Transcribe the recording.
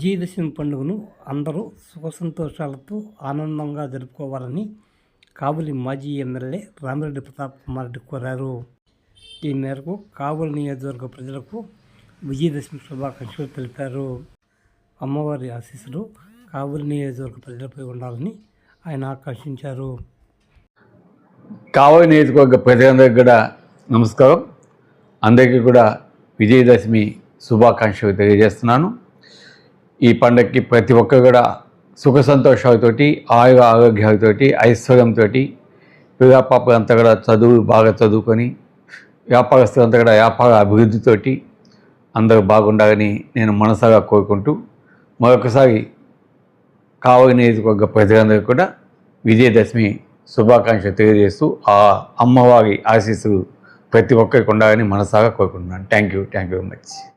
విజయదశమి పండుగను అందరూ సుఖ సంతోషాలతో ఆనందంగా జరుపుకోవాలని కావలి మాజీ ఎమ్మెల్యే రామిరెడ్డి ప్రతాప్ కుమార్ రెడ్డి కోరారు. ఈ మేరకు కావలి నియోజకవర్గ ప్రజలకు విజయదశమి శుభాకాంక్షలు తెలిపారు. అమ్మవారి ఆశీస్సులు కావలి నియోజకవర్గ ప్రజలపై ఉండాలని ఆయన ఆకాంక్షించారు. కావలి నియోజకవర్గ ప్రజలందరికీ కూడా నమస్కారం. అందరికీ కూడా విజయదశమి శుభాకాంక్షలు తెలియజేస్తున్నాను. ఈ పండగకి ప్రతి ఒక్కరు కూడా సుఖ సంతోషాలతోటి ఆయుర ఆరోగ్యాలతోటి ఐశ్వర్యంతో పిల్లపాపలంతా కూడా చదువు బాగా చదువుకొని వ్యాపారస్తులంతా కూడా వ్యాపార అభివృద్ధితోటి అందరూ బాగుండాలని నేను మనసాగా కోరుకుంటూ మరొకసారి కావలి నియోజకవర్గ ప్రజలందరికీ కూడా విజయదశమి శుభాకాంక్షలు తెలియజేస్తూ ఆ అమ్మవారి ఆశీస్సులు ప్రతి ఒక్కరికి ఉండాలని మనసాగా కోరుకుంటున్నాను. Thank you thank you very much